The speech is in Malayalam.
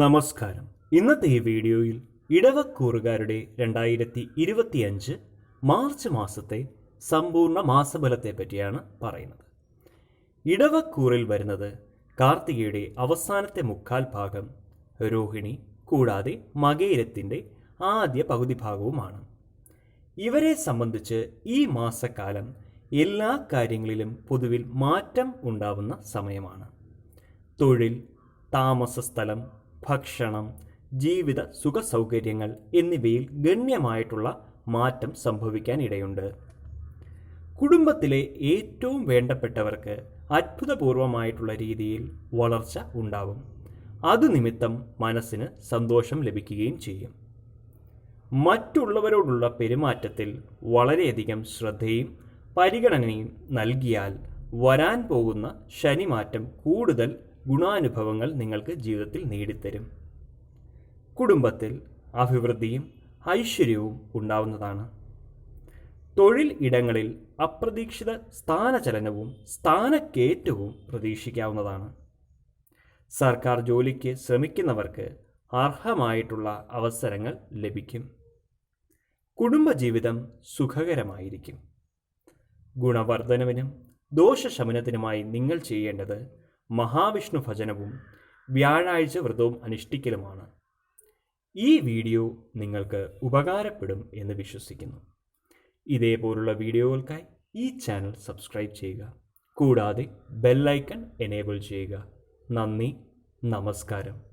നമസ്കാരം. ഇന്നത്തെ ഈ വീഡിയോയിൽ ഇടവക്കൂറുകാരുടെ രണ്ടായിരത്തി ഇരുപത്തിയഞ്ച് മാർച്ച് മാസത്തെ സമ്പൂർണ മാസബലത്തെ പറ്റിയാണ് പറയുന്നത്. ഇടവക്കൂറിൽ വരുന്നത് കാർത്തികയുടെ അവസാനത്തെ മുക്കാൽ ഭാഗം രോഹിണി കൂടാതെ മകേരത്തിന്റെ ആദ്യ പകുതി ഭാഗവുമാണ്. ഇവരെ സംബന്ധിച്ച് ഈ മാസക്കാലം എല്ലാ കാര്യങ്ങളിലും പൊതുവിൽ മാറ്റം ഉണ്ടാവുന്ന സമയമാണ്. തൊഴിൽ താമസ സ്ഥലം ഭക്ഷണം ജീവിത സുഖ സൗകര്യങ്ങൾ എന്നിവയിൽ ഗണ്യമായിട്ടുള്ള മാറ്റം സംഭവിക്കാൻ ഇടയുണ്ട് കുടുംബത്തിലെ ഏറ്റവും വേണ്ടപ്പെട്ടവർക്ക് അത്ഭുതപൂർവമായിട്ടുള്ള രീതിയിൽ വളർച്ച ഉണ്ടാവും. അത് നിമിത്തം മനസ്സിന് സന്തോഷം ലഭിക്കുകയും ചെയ്യും. മറ്റുള്ളവരോടുള്ള പെരുമാറ്റത്തിൽ വളരെയധികം ശ്രദ്ധയും പരിഗണനയും നൽകിയാൽ വരാൻ പോകുന്ന ശനിമാറ്റം കൂടുതൽ ഗുണാനുഭവങ്ങൾ നിങ്ങൾക്ക് ജീവിതത്തിൽ നേടിത്തരും. കുടുംബത്തിൽ അഭിവൃദ്ധിയും ഐശ്വര്യവും ഉണ്ടാവുന്നതാണ്. തൊഴിൽ ഇടങ്ങളിൽ അപ്രതീക്ഷിത സ്ഥാനചലനവും സ്ഥാനക്കയറ്റവും പ്രതീക്ഷിക്കാവുന്നതാണ്. സർക്കാർ ജോലിക്ക് ശ്രമിക്കുന്നവർക്ക് അർഹമായിട്ടുള്ള അവസരങ്ങൾ ലഭിക്കും. കുടുംബജീവിതം സുഖകരമായിരിക്കും. ഗുണവർദ്ധനവിനും ദോഷശമനത്തിനുമായി നിങ്ങൾ ചെയ്യേണ്ടത് മഹാവിഷ്ണു ഭജനവും വ്യാഴാഴ്ച വ്രതവും അനുഷ്ഠിക്കലുമാണ്. ഈ വീഡിയോ നിങ്ങൾക്ക് ഉപകാരപ്പെടും എന്ന് വിശ്വസിക്കുന്നു. ഇതേപോലുള്ള വീഡിയോകൾക്കായി ഈ ചാനൽ സബ്സ്ക്രൈബ് ചെയ്യുക. കൂടാതെ ബെല്ലൈക്കൺ എനേബിൾ ചെയ്യുക. നന്ദി. നമസ്കാരം.